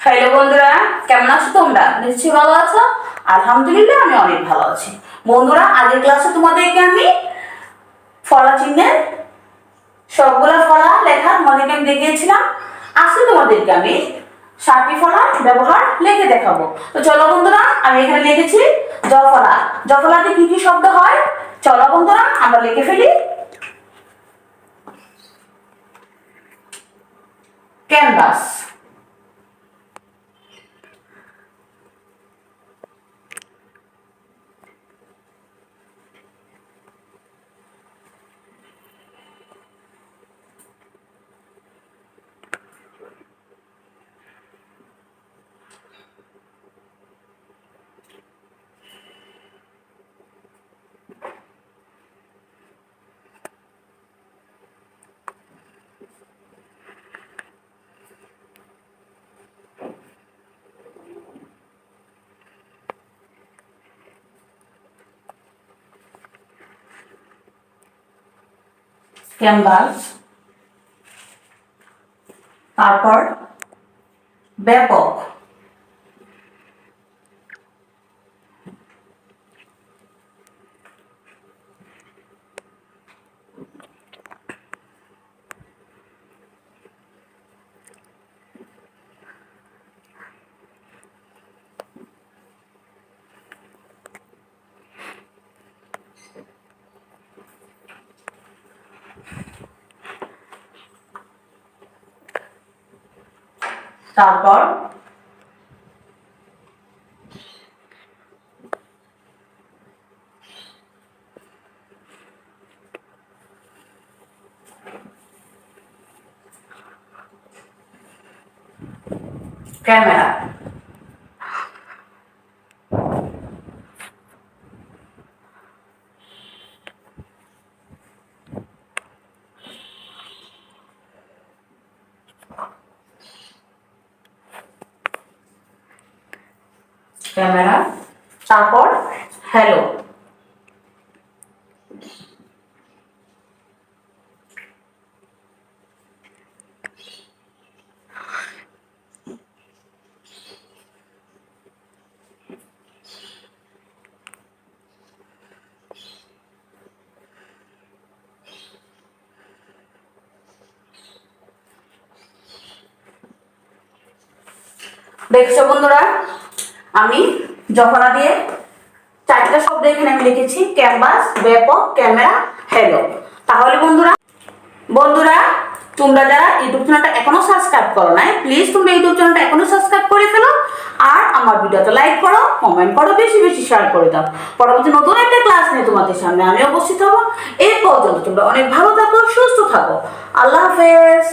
Hello বন্ধুরা, কেমন আছো তোমরা? নিশ্চয়ই ভালো আছো? আলহামদুলিল্লাহ, আমি অনেক ভালো আছি। বন্ধুরা আগের ক্লাসে তোমাদেরকে আমি ফলা চিহ্নের সবগুলো ফলা লেখা তোমাদেরকে আমি দেখিয়েছিলাম। আজকে তোমাদেরকে আমি সাতটি ফলার ব্যবহার লিখে দেখাবো। তো চলো বন্ধুরা, আমি এখানে লিখেছি জফলা। জফলাতে কি কি শব্দ হয়? চলো বন্ধুরা, আমরা লিখে ফেলি। ক্যানভাস। ক্যানভাস তারপর ব্যাপক তারপর ক্যামেরা। ক্যামেরা তারপর হ্যালো দেখছ বন্ধুরা? আমি জফলা দিয়ে চারটা শব্দ এখানে আমি লিখেছি ক্যানভাস ব্যাপক ক্যামেরা হ্যালো তাহলে বন্ধুরা বন্ধুরা, তোমরা যারা ইউটিউব চ্যানেলটা এখনও সাবস্ক্রাইব করো নাই প্লিজ তোমরা ইউটিউব চ্যানেলটা এখনও সাবস্ক্রাইব করে ফেলো, আর আমার ভিডিওতে লাইক করো কমেন্ট করো, বেশি বেশি শেয়ার করে দাও। পরবর্তী নতুন একটা ক্লাস নিয়ে তোমাদের সামনে আমি উপস্থিত হব। এই পর্যন্ত তোমরা অনেক ভালো থাকো, সুস্থ থাকো। আল্লাহ হাফেজ।